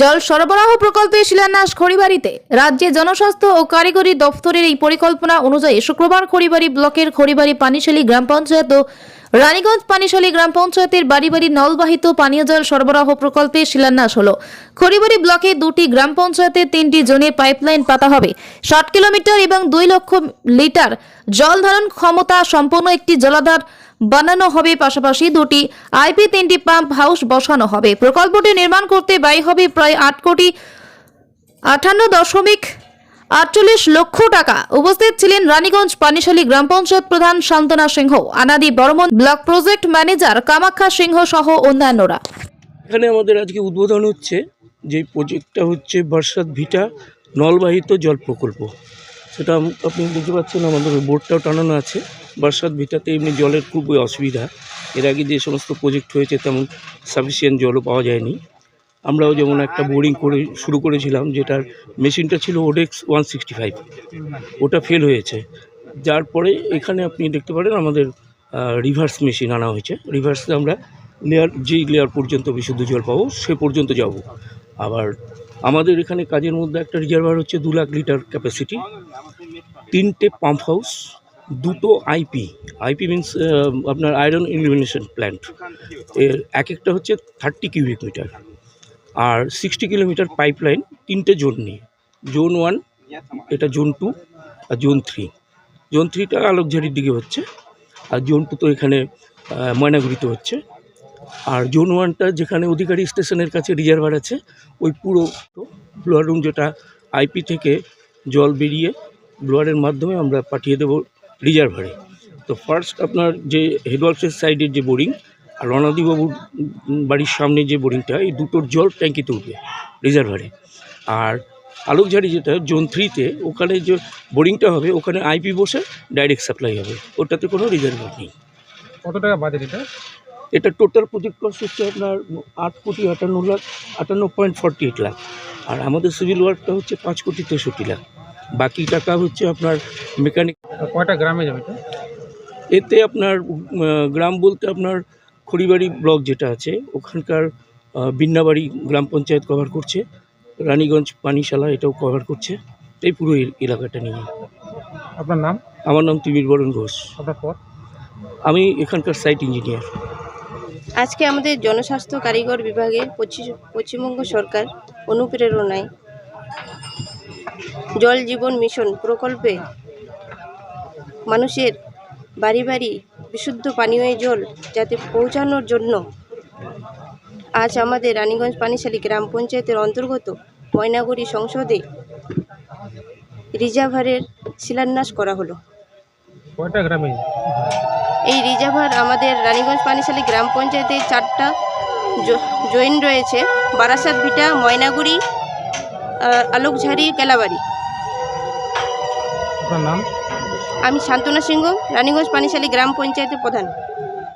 জল সরবরাহ প্রকল্পে শিলান্যাস খড়িবাড়িতে। রাজ্যে জনস্বাস্থ্য ও কারিগরি দপ্তরের এই পরিকল্পনা অনুযায়ী শুক্রবার খড়িবাড়ি ব্লকের খড়িবাড়ি পানিশালী গ্রাম পঞ্চায়েত ও রানীগঞ্জ পানিশালী গ্রাম পঞ্চায়েতের বাড়ি বাড়ি নলবাহিত পানীয় জল সরবরাহ প্রকল্পে শিলান্যাস হল। খড়িবাড়ি ব্লকে দুটি গ্রাম পঞ্চায়েতে তিনটি জোনে পাইপলাইন পাতা হবে। ষাট কিলোমিটার এবং দুই লক্ষ লিটার জল ধারণ ক্ষমতা সম্পন্ন একটি জলাধার বানানো হবে, পাশাপাশি দুটি আইপি, তিনটি পাম্প হাউস বসানো হবে। প্রকল্পটি নির্মাণ করতে ব্যয় হবে প্রায় আট কোটি আটান্ন দশমিক আটচল্লিশ লক্ষ টাকা। উপস্থিত ছিলেন রানীগঞ্জ পানিশালী গ্রাম পঞ্চায়েত প্রধান Shantana Singha, Anadi Barman block project manager Kamakhya Singha সহ অন্যান্যরা। এখানে আমাদের আজকে উদ্বোধন হচ্ছে, যে প্রজেক্টটা হচ্ছে বর্ষাত ভিটা নলবাহিত জল প্রকল্প। সেটা আপনি দেখতে পাচ্ছেন, আমাদের বোর্ডটাও টানানো আছে। বর্ষাত ভিটাতে এমনি জলের খুবই অসুবিধা। এর আগে যে সমস্ত প্রজেক্ট হয়েছে তেমন সাফিসিয়েন্ট জলও পাওয়া যায়নি। আমরাও যেমন একটা বোরিং করে শুরু করেছিলাম, যেটার মেশিনটা ছিল ওডেক্স ওয়ান সিক্সটি ফাইভ ওটা ফেল হয়েছে। যার পরে এখানে আপনি দেখতে পারেন আমাদের রিভার্স মেশিন আনা হয়েছে। রিভার্সে আমরা লেয়ার যেই লেয়ার পর্যন্ত বিশুদ্ধ জল পাবো, সে পর্যন্ত যাব। আবার আমাদের এখানে কাজের মধ্যে একটা রিজার্ভার হচ্ছে দু লাখ লিটার ক্যাপাসিটি তিনটে পাম্প হাউস দুটো আইপি আইপি মিন্স আপনার আয়রন ইলিমিনেশন প্ল্যান্ট এর এক একটা হচ্ছে থার্টি কিউবিক মিটার আর সিক্সটি কিলোমিটার পাইপলাইন তিনটে জোন নিয়ে। জোন ওয়ান এটা জোন টু আর জোন থ্রি জোন থ্রিটা আলোকঝাড়ির দিকে হচ্ছে। আর জোন টু তো এখানে ময়নাগুড়িতে হচ্ছে। আর জোন ওয়ানটা যেখানে অধিকারী স্টেশনের কাছে রিজার্ভার আছে, ওই পুরো ব্লোয়ার রুম যেটা আইপি থেকে জল বেরিয়ে ব্লোয়ারের মাধ্যমে আমরা পাঠিয়ে দেবো রিজার্ভারে। তো ফার্স্ট আপনার যে হেডওয়ার্কসের সাইডের যে বোরিং আর রণাদিবাবুর বাড়ির সামনে যে বোরিংটা এই দুটোর জল ট্যাঙ্কিতে উঠবে রিজার্ভারে। আর আলোকঝাড়ি যেটা জোন থ্রিতে ওখানে যে বোরিংটা হবে ওখানে আইপি বসে ডাইরেক্ট সাপ্লাই হবে। ওটাতে কোনো রিজার্ভার নেই। কত টাকা বাজেট এটা? এটা টোটাল প্রজেক্ট কস্ট হচ্ছে আপনার আট কোটি আটান্ন লাখ আটান্ন পয়েন্ট ফর্টি এইট লাখ। আর আমাদের সিভিল ওয়ার্কটা হচ্ছে পাঁচ কোটি তেষট্টি লাখ। বাকি টাকা হচ্ছে আপনার মেকানিক কয়টা গ্রামে যাবে এটা? এতে আপনার গ্রাম বলতে আপনার খড়িবাড়ি ব্লক যেটা আছে ওখানকার বিন্নাবাড়ি গ্রাম পঞ্চায়েত কভার করছে রানীগঞ্জ পানিশালা এটাও কভার করছে এই পুরো এলাকাটা নিয়ে। আপনার নাম? আমার নাম তিমির বরণ ঘোষ। আপনার পর আমি এখানকার সাইট ইঞ্জিনিয়ার আজকে আমাদের জনস্বাস্থ্য কারিগর বিভাগে পশ্চিম- পশ্চিমবঙ্গ সরকার অনুপ্রেরণায় জল জীবন মিশন প্রকল্পে মানুষের বাড়ি বাড়ি বিশুদ্ধ পানীয় জল যাতে পৌঁছানোর জন্য আজ আমাদের রানীগঞ্জ পানিশালী গ্রাম পঞ্চায়েতের অন্তর্গত ময়নাগুড়ি সংসদে রিজার্ভারের শিলান্যাস করা হলো। কয়টা গ্রামে? এই রিজার্ভার আমাদের রানীগঞ্জ পানিশালী গ্রাম পঞ্চায়েতে চারটা জয়েন রয়েছে। বারাসাত ভিটা ময়নাগুড়ি আলোকঝাড়ি কেলাবাড়ি। নাম? আমি শান্তনা সিংহ রানীগঞ্জ পানিশালী গ্রাম পঞ্চায়েতের প্রধান।